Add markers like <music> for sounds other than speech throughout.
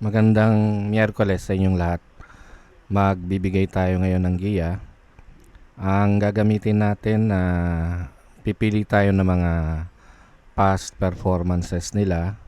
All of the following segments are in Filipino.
Magandang Miyerkules sa inyong lahat. Magbibigay tayo ngayon ng giya. Ang gagamitin natin na pipili tayo ng mga past performances nila.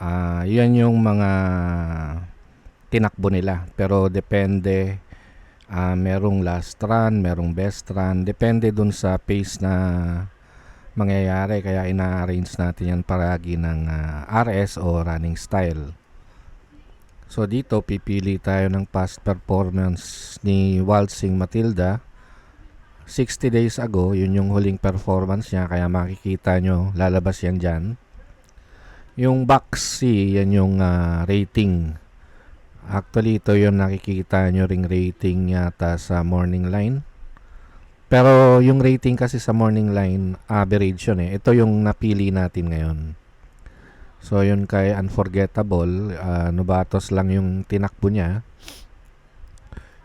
Ah, yan yung mga tinakbo nila. Pero depende ah, merong last run, merong best run. Depende dun sa pace na mangyayari. Kaya ina-arrange natin yan paragi ng ah, RS o running style. So dito pipili tayo ng past performance ni Waltzing Matilda. 60 days ago, yun yung huling performance niya kaya makikita nyo lalabas yan dyan. Yung box C, yan yung ah, rating. Actually, ito yung nakikita nyo ring rating yata sa morning line. Pero yung rating kasi sa morning line, average yun eh. Ito yung napili natin ngayon. So yun kay Unforgettable, ah, Novatos lang yung tinakbo niya.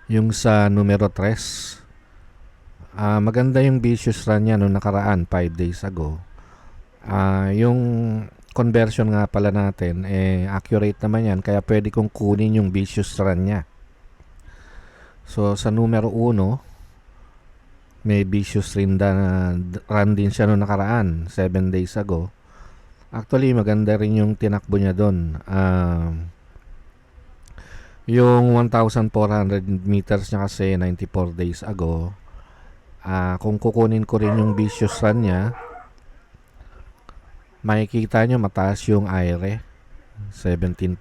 Yung sa numero 3, ah, maganda yung vicious run niya nung nakaraan 5 days ago. Ah, yung conversion nga pala natin, eh, accurate naman yan, kaya pwede kong kunin yung vicious run niya. So sa numero 1, may vicious rin da, run din siya nung nakaraan 7 days ago. Actually, maganda rin yung tinakbo niya doon. Um, yung 1,400 meters niya kasi 94 days ago. Ah, kung kukunin ko rin yung vicious run niya, makikita nyo mataas yung IRE. 17.7.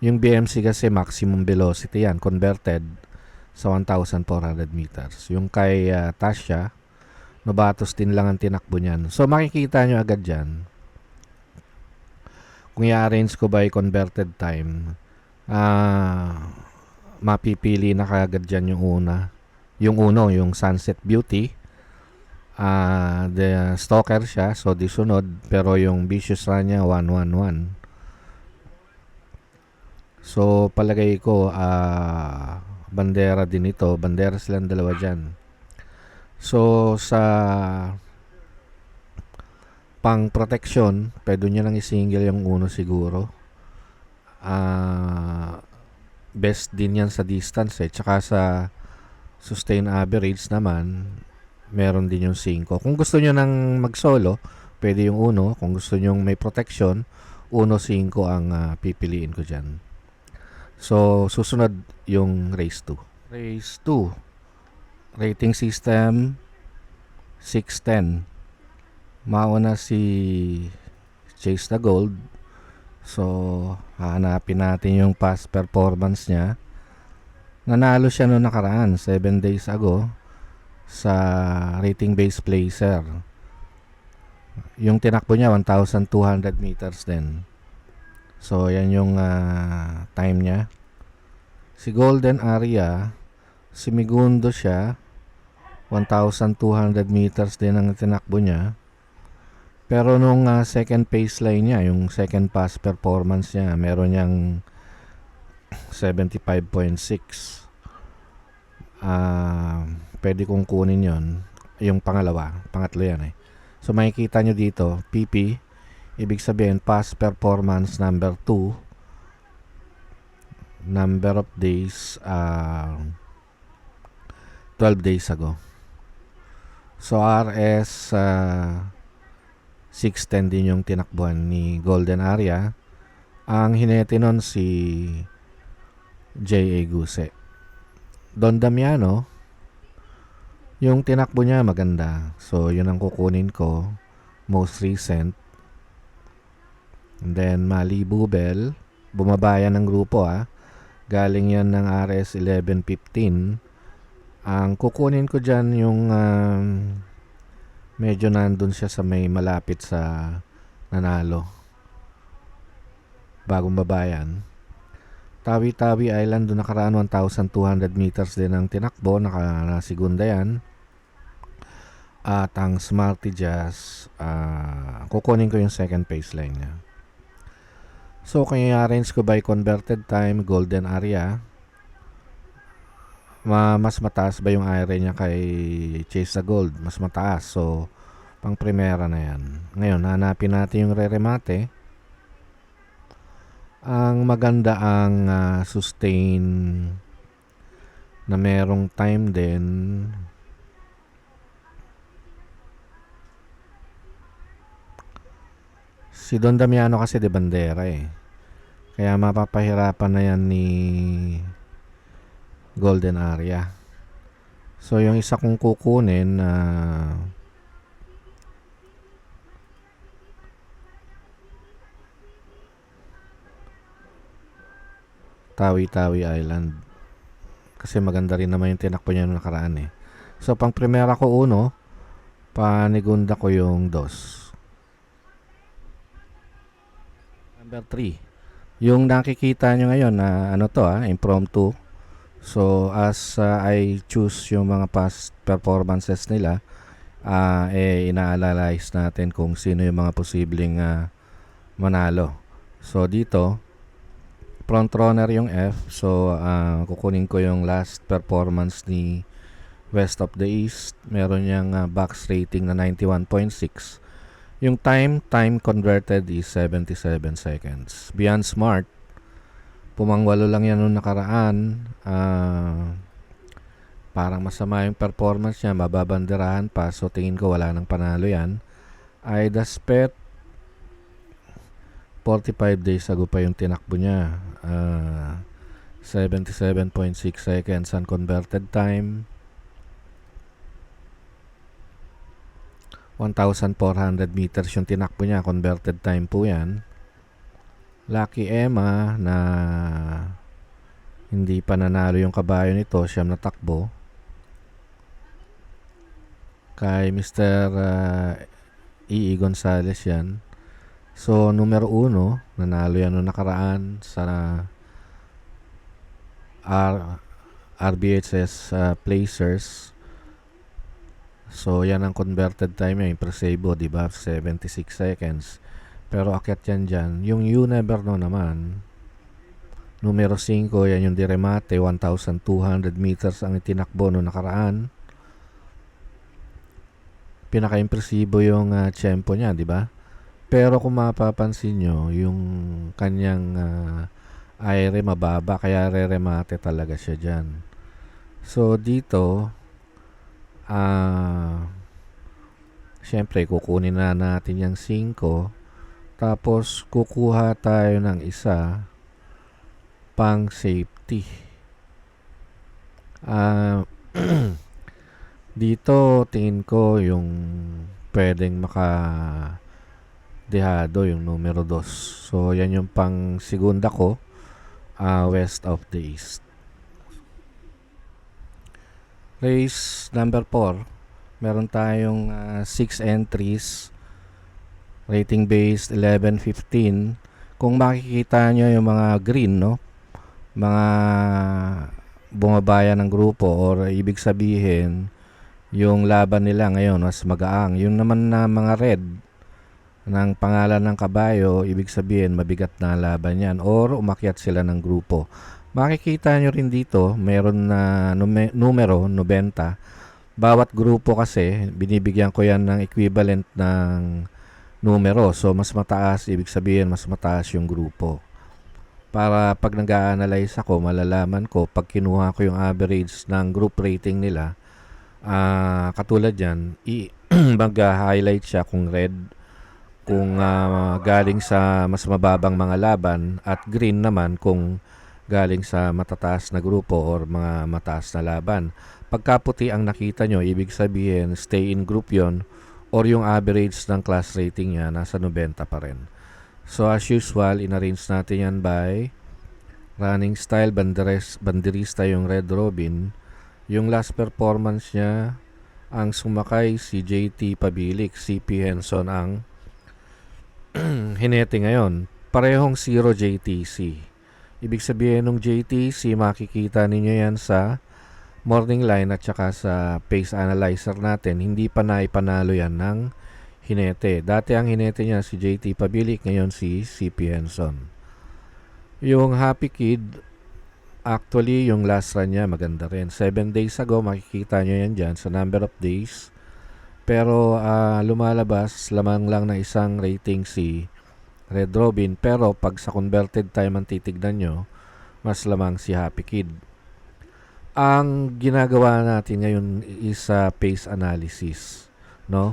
Yung BMC kasi maximum velocity yan, converted sa 1,400 meters. Yung kay ah, Tasha, Novatos din lang ang tinakbo niyan. So makikita nyo agad dyan. Kung i-arrange ko by converted time, ah mapipili na kagad dyan yung una. Yung uno, yung Sunset Beauty. ah the stalker siya, so di sunod. Pero yung vicious run niya, 111. So palagay ko, ah bandera din ito. Bandera silang dalawa dyan. So, sa pang protection, pwede nyo lang isingle yung uno siguro. Ah, best din yan sa distance eh. Tsaka sa sustain average naman, meron din yung 5. Kung gusto nyo nang mag-solo, pwede yung uno. Kung gusto nyo may protection, uno 5 ang ah, pipiliin ko dyan. So, susunod yung race 2. Race 2 rating system 610 mauna si Chase the Gold. So hahanapin natin yung past performance niya. Nanalo siya noong nakaraan 7 days ago sa rating based placer. Yung tinakbo niya 1,200 meters din. So yan yung ah, time niya. Si Golden Area si Migundo siya 1,200 meters din ang tinakbo niya. Pero nung ah, second pace line niya, yung second pass performance niya, meron niyang 75.6. Ah, pwede kong kunin yon yung pangalawa, pangatlo yan eh. So makikita nyo dito, PP, ibig sabihin pass performance number 2, number of days, ah 12 days ago. So RS uh, 610 din yung tinakbuhan ni Golden Area. Ang hinete nun si J.A. Guse. Don Damiano, yung tinakbo niya maganda. So yun ang kukunin ko. Most recent. And then Mali Bubel, bumaba yan ng grupo ah. Galing yan ng RS 1115 ang kukunin ko dyan yung um, medyo nandun siya sa may malapit sa nanalo. Bagong babayan. Tawi-Tawi Island doon nakaraan 1,200 meters din ang tinakbo. Naka, nasigunda yan. At ang Smarty Jazz, uh, kukunin ko yung second pace line niya. So, kaya arrange ko by converted time, golden area ma mas mataas ba yung IRA niya kay Chase the Gold? Mas mataas. So, pang primera na yan. Ngayon, hanapin natin yung re-remate. Ang maganda ang ah, sustain na merong time din. Si Don Damiano kasi de bandera eh. Kaya mapapahirapan na yan ni Golden Area. So yung isa kong kukunin na Tawi-Tawi Island. Kasi maganda rin naman yung tinakbo niya nung nakaraan eh. So pang primera ko uno, panigunda ko yung dos. Number 3. Yung nakikita nyo ngayon na ano to ah, impromptu. So as uh, I choose yung mga past performances nila, ah eh ina-analyze natin kung sino yung mga posibleng ah, manalo. So dito, front runner yung F. So ah, kukunin ko yung last performance ni West of the East. Meron niyang ah, box rating na 91.6. Yung time, time converted is 77 seconds. Beyond Smart, pumangwalo lang yan nung nakaraan. Ah, parang masama yung performance niya, mababanderahan pa. So tingin ko wala nang panalo yan. Ida Spet, 45 days ago pa yung tinakbo niya. Ah, 77.6 seconds unconverted time. 1,400 meters yung tinakbo niya. Converted time po yan. Lucky Emma na hindi pa nanalo yung kabayo nito. Siyam na takbo. Kay Mr. Uh, E.E. Gonzales yan. So, numero uno, nanalo yan noong nakaraan sa R RBHS uh, Placers. So, yan ang converted time niya, yung Presebo, di ba? 76 seconds. Pero akyat yan dyan. Yung You Never Know naman, numero 5, yan yung Diremate, 1,200 meters ang itinakbo noong nakaraan. Pinaka-impresibo yung uh, tempo niya, di ba? Pero kung mapapansin nyo, yung kanyang uh, aire mababa, kaya re-remate talaga siya dyan. So, dito, ah, uh, syempre, kukunin na natin yung 5. Tapos, kukuha tayo ng isa pang safety. Ah, uh, <clears throat> dito, tingin ko yung pwedeng maka dehado yung numero 2. So, yan yung pang segunda ko uh, west of the east. Race number 4. Meron tayong 6 uh, entries. Rating based 11-15. Kung makikita nyo yung mga green, no? Mga bumabaya ng grupo or ibig sabihin yung laban nila ngayon mas magaang. Yung naman na mga red ng pangalan ng kabayo, ibig sabihin mabigat na laban yan or umakyat sila ng grupo. Makikita nyo rin dito, meron na nume- numero, 90. Bawat grupo kasi, binibigyan ko yan ng equivalent ng numero. So, mas mataas, ibig sabihin, mas mataas yung grupo. Para pag nag-a-analyze ako, malalaman ko, pag kinuha ko yung average ng group rating nila, uh, katulad yan, i- <clears throat> mag-highlight siya kung red, kung uh, galing sa mas mababang mga laban, at green naman kung galing sa matataas na grupo or mga mataas na laban. Pagka puti ang nakita nyo, ibig sabihin stay in group yon or yung average ng class rating niya nasa 90 pa rin. So as usual, inarrange natin yan by running style, banderes, banderista yung Red Robin. Yung last performance niya, ang sumakay si JT Pabilik, CP Henson ang <clears throat> hinete ngayon. Parehong 0 JTC. Ibig sabihin ng JTC, makikita ninyo yan sa morning line at saka sa pace analyzer natin. Hindi pa naipanalo yan ng hinete. Dati ang hinete niya si JT Pabilik, ngayon si CP Henson. Yung Happy Kid, actually yung last run niya maganda rin. 7 days ago, makikita nyo yan dyan sa number of days. Pero uh, lumalabas lamang lang na isang rating si Red Robin. Pero pag sa converted time ang titignan nyo, mas lamang si Happy Kid. Ang ginagawa natin ngayon is uh, pace analysis. No?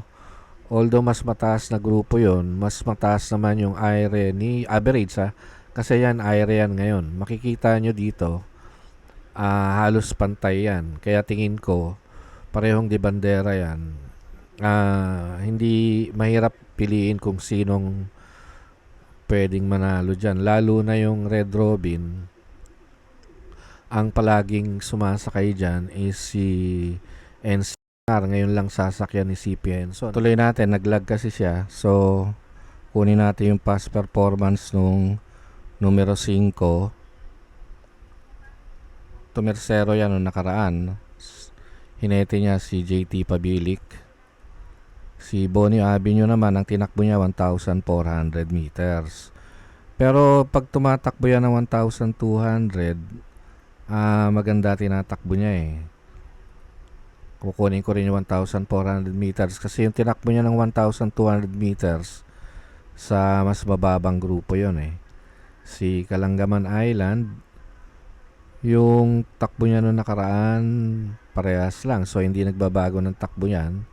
Although mas mataas na grupo yon mas mataas naman yung IRE ni average ha. Kasi yan, IRE yan ngayon. Makikita nyo dito, ah, halos pantay yan. Kaya tingin ko, parehong di bandera yan. Ah, hindi mahirap piliin kung sinong pwedeng manalo dyan. Lalo na yung Red Robin, ang palaging sumasakay dyan is si NCR. Ngayon lang sasakyan ni CP Enson. Tuloy natin, naglag kasi siya. So, kunin natin yung past performance nung numero 5. Tumersero yan nung nakaraan. Hinete niya si JT Pabilik. Si Bonnie Avenue naman, ang tinakbo niya 1,400 meters. Pero pag tumatakbo yan ng 1,200, ah maganda tinatakbo niya eh. Kukunin ko rin yung 1,400 meters kasi yung tinakbo niya ng 1,200 meters sa mas bababang grupo yon eh. Si Kalangaman Island, yung takbo niya noong nakaraan, parehas lang. So, hindi nagbabago ng takbo niyan.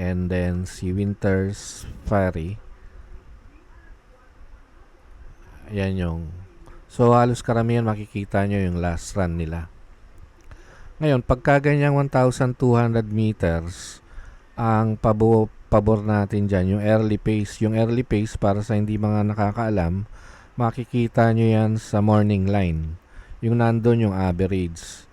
And then, si Winter's Ferry. Yan yung... So, halos karamihan makikita nyo yung last run nila. Ngayon, pagka ganyang 1,200 meters, ang pabo, pabor natin dyan, yung early pace. Yung early pace, para sa hindi mga nakakaalam, makikita nyo yan sa morning line. Yung nandun yung average.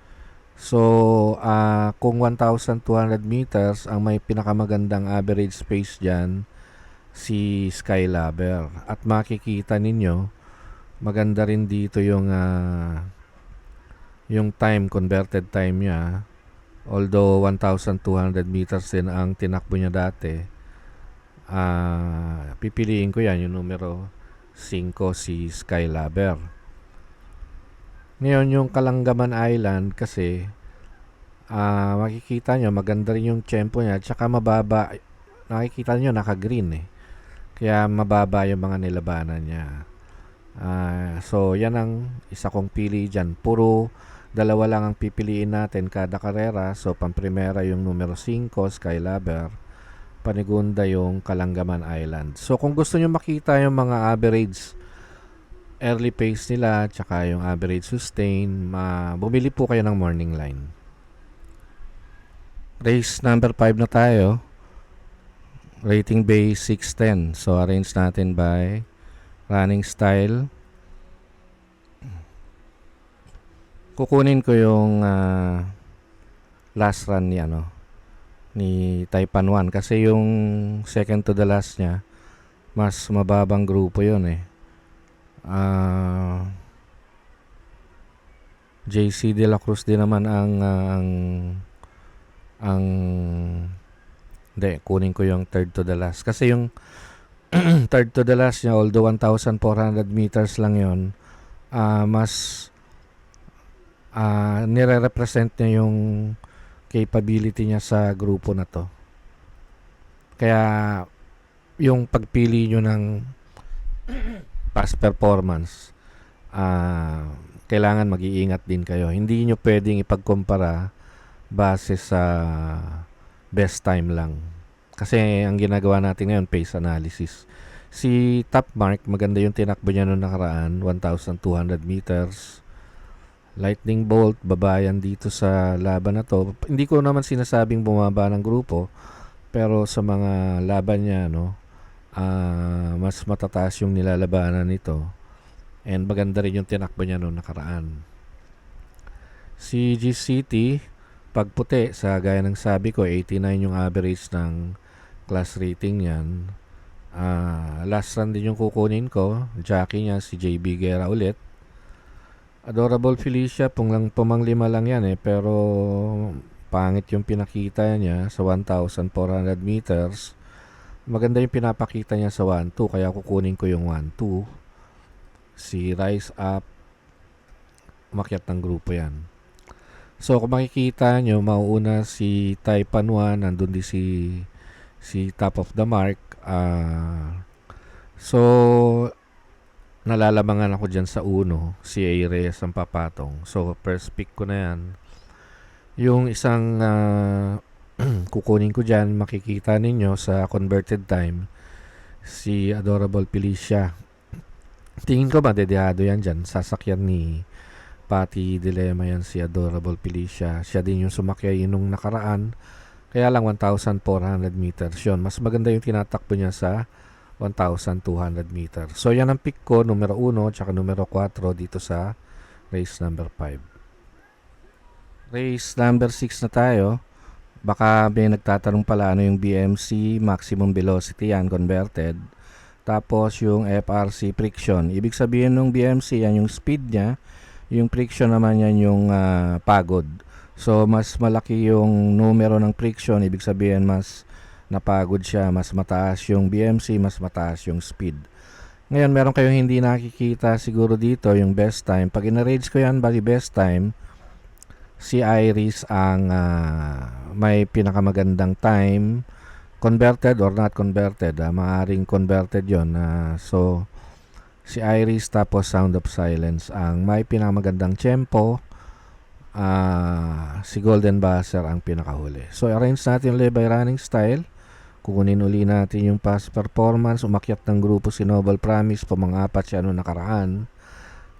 So, ah kung 1,200 meters, ang may pinakamagandang average pace dyan, si Skylabber. At makikita ninyo, maganda rin dito yung ah, yung time, converted time niya. Although 1,200 meters din ang tinakbo niya dati, ah pipiliin ko yan, yung numero 5 si Skylabber. Ngayon yung Kalangaman Island kasi ah makikita nyo maganda rin yung tempo niya tsaka mababa nakikita nyo naka-green eh. Kaya mababa yung mga nilabanan niya. Ah, so yan ang isa kong pili diyan. Puro dalawa lang ang pipiliin natin kada karera. So pamprimera yung numero 5 Skylabber. Panigunda yung Kalangaman Island. So kung gusto nyo makita yung mga average early pace nila tsaka yung average sustain, ma bumili po kayo ng morning line. Race number 5 na tayo. Rating base 610. So arrange natin by running style. Kukunin ko yung ah, last run ni ano ni Taipan 1 kasi yung second to the last niya mas mababang grupo yon eh. Ah JC De La Cruz din naman ang ah, ang ang hindi, kunin ko yung third to the last. Kasi yung <clears throat> third to the last niya, although 1,400 meters lang yon ah mas ah nire-represent niya yung capability niya sa grupo na to. Kaya yung pagpili nyo ng <clears throat> past performance, ah kailangan mag-iingat din kayo. Hindi nyo pwedeng ipagkumpara base sa best time lang. Kasi ang ginagawa natin ngayon, pace analysis. Si Top Mark, maganda yung tinakbo niya noong nakaraan, 1,200 meters. Lightning Bolt, babayan dito sa laban na to. Hindi ko naman sinasabing bumaba ng grupo, pero sa mga laban niya, no, ah, mas matataas yung nilalabanan nito. And maganda rin yung tinakbo niya noong nakaraan. Si GCT, pag puti, sa gaya ng sabi ko, 89 yung average ng class rating niyan. Ah, last run din yung kukunin ko. Jackie niya, si JB Guerra ulit. Adorable Felicia, pung lang pumang lima lang yan eh, pero pangit yung pinakita niya sa 1,400 meters. Maganda yung pinapakita niya sa 1-2, kaya kukunin ko yung 1-2. Si Rise Up, umakyat ng grupo yan. So, kung makikita nyo, mauuna si Taipan 1, nandun din si, si Top of the Mark. Ah, So, nalalamangan ako dyan sa uno, si A. Reyes ang papatong. So, first pick ko na yan. Yung isang ah, <clears throat> kukunin ko dyan, makikita ninyo sa converted time, si Adorable Felicia. Tingin ko madedehado yan dyan. Sasakyan ni Pati Dilema yan si Adorable Felicia. Siya din yung sumakyay nung nakaraan. Kaya lang 1,400 meters yun. Mas maganda yung tinatakbo niya sa 1,200 meters. So yan ang pick ko, numero 1 tsaka numero 4 dito sa race number 5. Race number 6 na tayo. Baka may nagtatanong pala ano yung BMC, maximum velocity yan, converted. Tapos yung FRC friction. Ibig sabihin ng BMC, yan yung speed niya. Yung friction naman yan yung ah, pagod. So mas malaki yung numero ng friction, ibig sabihin mas napagod siya, mas mataas yung BMC, mas mataas yung speed. Ngayon, meron kayong hindi nakikita siguro dito yung best time. Pag ina-rage ko yan, bali best time, si Iris ang ah, may pinakamagandang time converted or not converted ah, maaring converted yon Ah, so si Iris tapos Sound of Silence ang may pinakamagandang tempo ah, si Golden Buzzer ang pinakahuli. So arrange natin ulit by running style. Kukunin uli natin yung past performance. Umakyat ng grupo si Noble Promise pumang-apat siya noong nakaraan.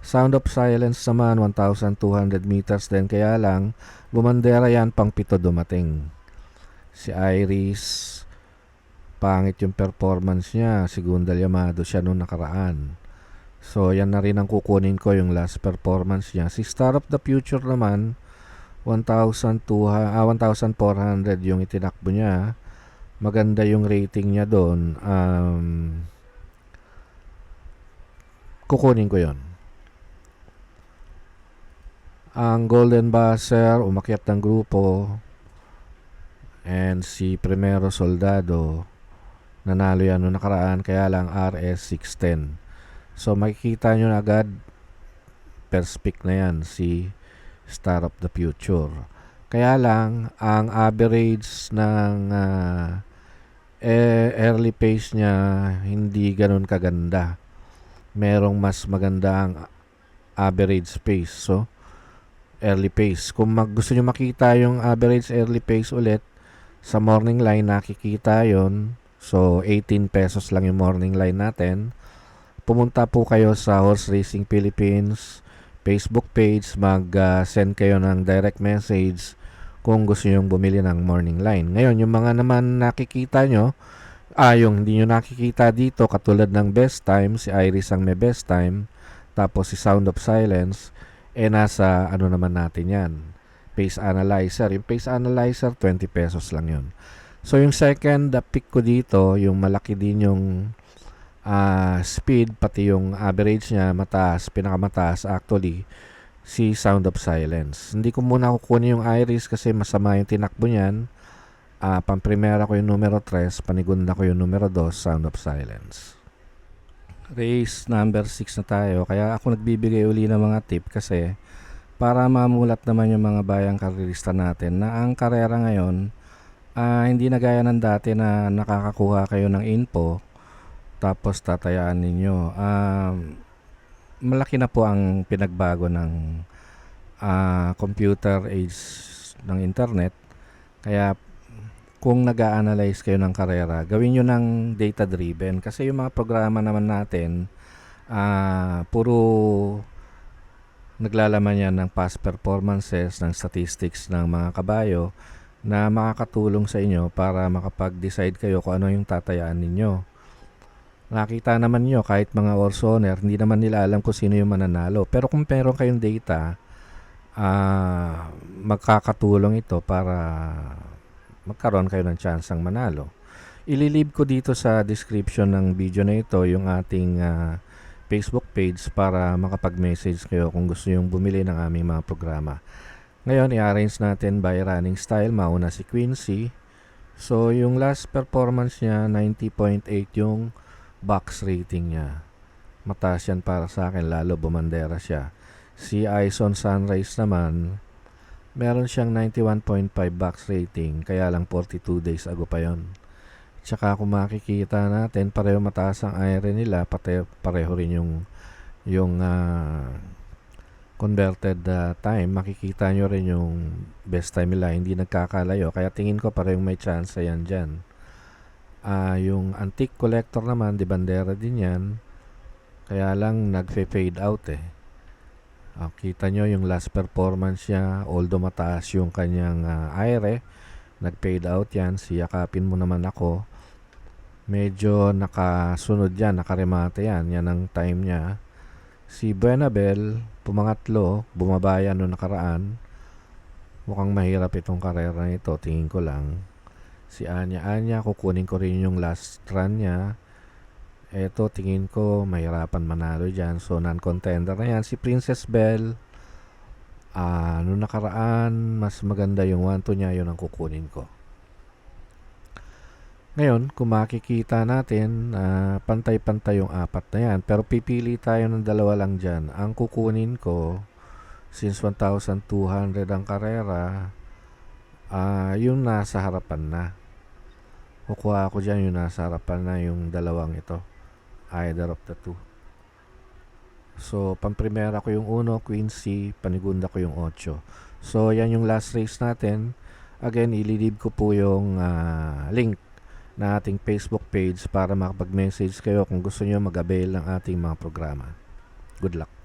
Sound of Silence naman 1,200 meters din. Kaya lang bumandera yan pang pito dumating. Si Iris pangit yung performance niya. Si Gundal Yamado siya noong nakaraan so yan na rin ang kukunin ko yung last performance niya. Si Star of the Future naman 1,200 ah, 1,400 yung itinakbo niya. Maganda yung rating niya doon. Um, kukunin ko yon ang Golden Buzzer umakyat ng grupo. And si Primero Soldado nanalo yan noong nakaraan kaya lang RS 610 so makikita nyo na agad pick na yan si Star of the Future kaya lang ang average ng eh, early pace niya hindi ganun kaganda merong mas magandang average pace so early pace. Kung mag, gusto nyo makita yung average early pace ulit, sa morning line nakikita yon So, 18 pesos lang yung morning line natin. Pumunta po kayo sa Horse Racing Philippines Facebook page, mag-send kayo ng direct message kung gusto nyo bumili ng morning line. Ngayon, yung mga naman nakikita nyo, ah, yung hindi nyo nakikita dito, katulad ng best time, si Iris ang may best time, tapos si Sound of Silence, eh nasa ano naman natin yan pace analyzer. Yung pace analyzer 20 pesos lang yun. So yung second the pick ko dito yung malaki din yung ah, speed pati yung average niya mataas pinakamataas actually si Sound of Silence. Hindi ko muna kukunin yung Iris kasi masama yung tinakbo niyan. Ah, pamprimera ko yung numero 3 panigunda ko yung numero 2 Sound of Silence. Race number 6 na tayo. Kaya ako nagbibigay uli ng mga tip kasi para mamulat naman yung mga bayang karirista natin na ang karera ngayon ah, hindi na gaya ng dati na nakakakuha kayo ng info tapos tatayaan ninyo. Um, malaki na po ang pinagbago ng ah, computer age ng internet. Kaya kung nag analyze kayo ng karera, gawin nyo ng data-driven. Kasi yung mga programa naman natin, ah puro naglalaman yan ng past performances, ng statistics ng mga kabayo na makakatulong sa inyo para makapag-decide kayo kung ano yung tatayaan ninyo. Nakita naman nyo, kahit mga Orsoner, hindi naman nila alam kung sino yung mananalo. Pero kung meron kayong data, ah magkakatulong ito para magkaroon kayo ng chance ang manalo. Ililib ko dito sa description ng video na ito yung ating ah, Facebook page para makapag-message kayo kung gusto yung bumili ng aming mga programa. Ngayon, i-arrange natin by running style. Mauna si Quincy. So, yung last performance niya, 90.8 yung box rating niya. Mataas yan para sa akin, lalo bumandera siya. Si Ison Sunrise naman, meron siyang 91.5 box rating, kaya lang 42 days ago pa yon. Tsaka kung makikita natin, pareho mataas ang IRA nila, pate, pareho rin yung yung ah, converted ah, time. Makikita nyo rin yung best time nila, hindi nagkakalayo. Kaya tingin ko parehong may chance yan dyan. Ah, yung antique collector naman, di bandera din yan. Kaya lang nagfe-fade out eh. Ah, kita nyo yung last performance niya, although mataas yung kanyang ah, IRA, nag-fade out yan. Siyakapin mo naman ako. Medyo nakasunod yan, nakaremate yan. Yan ang time niya. Si Buenabel, pumangatlo, bumaba yan noong nakaraan. Mukhang mahirap itong karera nito, tingin ko lang. Si Anya Anya, kukunin ko rin yung last run niya. Eto, tingin ko, mahirapan manalo dyan. So, non-contender na yan. Si Princess Belle, ah, noong nakaraan, mas maganda yung 1-2 niya, yun ang kukunin ko. Ngayon, kung makikita natin, ah, pantay-pantay yung apat na yan. Pero pipili tayo ng dalawa lang dyan. Ang kukunin ko, since 1,200 ang karera, ah, yung nasa harapan na. Kukuha ko dyan yung nasa harapan na yung dalawang ito. Either of the two. So, pamprimera ko yung uno, queen C, panigunda ko yung 8. So, yan yung last race natin. Again, ililib ko po yung ah, link na ating Facebook page para makapag-message kayo kung gusto nyo mag-avail ng ating mga programa. Good luck!